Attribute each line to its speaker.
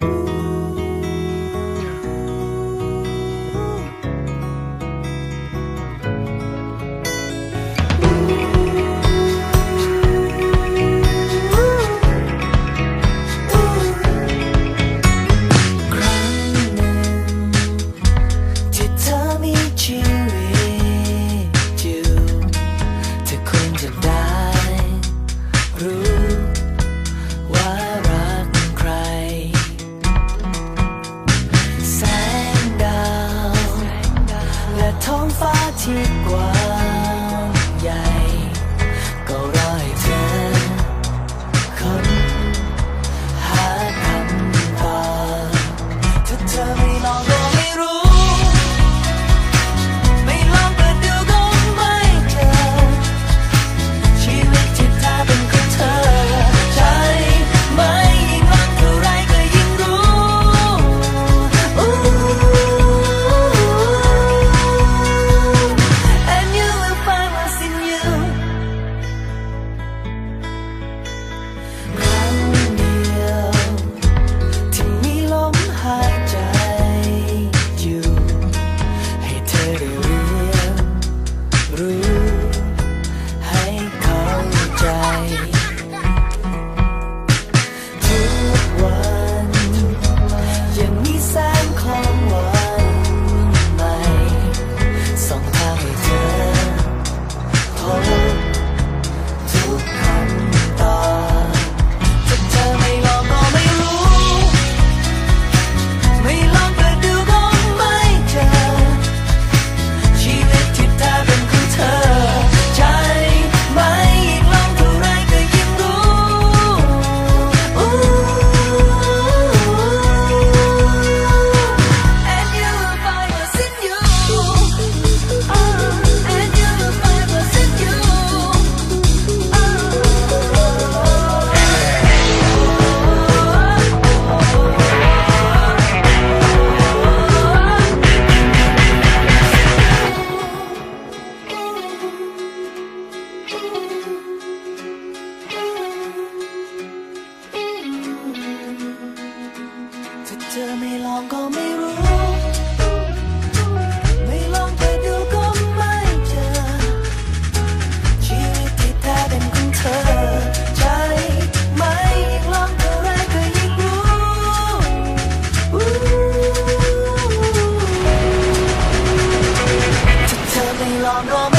Speaker 1: Thank you. ฟ้า ก็ไม่รู้ ไม่ลองไปดูก็ไม่เจอ ชีวิตที่แท้เป็นของเธอ ใจไหมยิ่งลองเท่ไรก็ยิ่งรู้ถ้าเธอไม่ลองก็